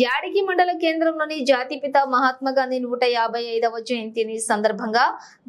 యాడికి మండల కేంద్రంలోని జాతిపిత మహాత్మా గాంధీ నూట యాభై ఐదవ జయంతిని సందర్భంగా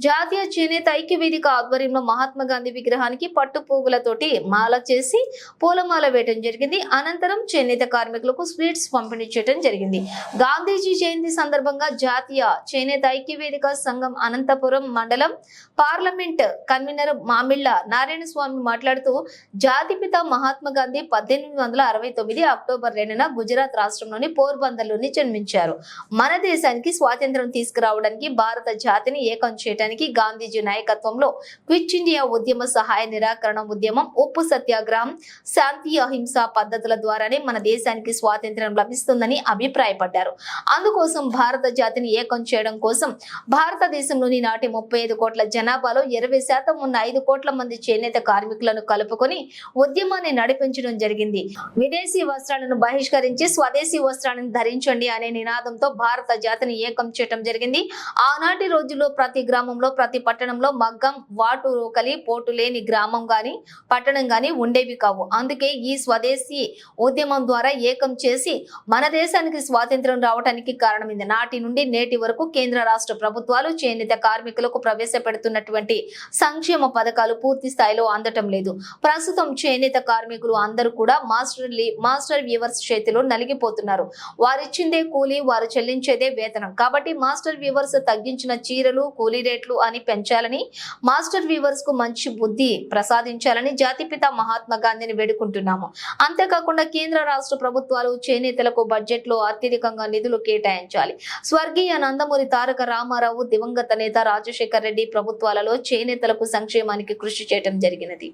జాతీయ చేనేత ఐక్య వేదిక ఆధ్వర్యంలో మహాత్మా గాంధీ విగ్రహానికి పట్టు పువ్వులతోటి మాల చేసి పూలమాల వేయటం జరిగింది. అనంతరం చేనేత కార్మికులకు స్వీట్స్ పంపిణీ చేయడం జరిగింది. గాంధీజీ జయంతి సందర్భంగా జాతీయ చేనేత ఐక్య వేదిక సంఘం అనంతపురం మండలం పార్లమెంట్ కన్వీనర్ మామిళ్ళ నారాయణ స్వామి మాట్లాడుతూ జాతిపిత మహాత్మా గాంధీ పద్దెనిమిది వందల అరవై తొమ్మిది అక్టోబర్ రెండున గుజరాత్ రాష్ట్రంలోని పోర్బందర్లోని జన్మించారు. మన దేశానికి స్వాతంత్రం తీసుకురావడానికి భారత జాతిని ఏకం చేయడానికి గాంధీజీ నాయకత్వంలో క్విట్ ఇండియా ఉద్యమ సహాయ నిరాకరణ ఉద్యమం ఉప్పు సత్యాగ్రహం శాంతి అహింస పద్ధతుల ద్వారానే మన దేశానికి స్వాతంత్రం లభిస్తుందని అభిప్రాయపడ్డారు. అందుకోసం భారత జాతిని ఏకం చేయడం కోసం భారతదేశంలోని నాటి ముప్పై ఐదు కోట్ల జనాభాలో ఇరవై శాతం ఉన్న ఐదు కోట్ల మంది చేనేత కార్మికులను కలుపుకొని ఉద్యమాన్ని నడిపించడం జరిగింది. విదేశీ వస్త్రాలను బహిష్కరించి స్వదేశీ వస్త్రాలను ధరించండి అనే నినాదంతో భారత జాతిని ఏకం చేయడం జరిగింది. ఆనాటి రోజుల్లో ప్రతి గ్రామంలో ప్రతి పట్టణంలో మగ్గం వాటు రోకలి పోటు లేని గ్రామం గాని పట్టణం గాని ఉండేవి కావు. అందుకే ఈ స్వదేశీ ఉద్యమం ద్వారా ఏకం చేసి మన దేశానికి స్వాతంత్రం రావడానికి కారణమైంది. నాటి నుండి నేటి వరకు కేంద్ర రాష్ట్ర ప్రభుత్వాలు చేనేత కార్మికులకు ప్రవేశపెడుతున్నటువంటి సంక్షేమ పథకాలు పూర్తి స్థాయిలో అందటం లేదు. ప్రస్తుతం చేనేత కార్మికులు అందరూ కూడా మాస్టర్ లీ- మాస్టర్ వ్యూవర్స్ చేతిలో నలిగిపోతున్నారు. వారిచ్చిందే కూలీ వారు చెల్లించేదే వేతనం. కాబట్టి మాస్టర్ వ్యూవర్స్ తగ్గించిన చీరలు కూలీ రేట్లు అని పెంచాలని మాస్టర్ వ్యూవర్స్కు మంచి బుద్ధి ప్రసాదించాలని జాతిపిత మహాత్మా గాంధీని వేడుకుంటున్నాము. అంతేకాకుండా కేంద్ర రాష్ట్ర ప్రభుత్వాలు చేనేతలకు బడ్జెట్లో అత్యధికంగా నిధులు కేటాయించాలి. స్వర్గీయ నందమూరి తారక రామారావు దివంగత నేత రాజశేఖర్ రెడ్డి ప్రభుత్వాలలో చేనేతలకు సంక్షేమానికి కృషి చేయడం జరిగినది.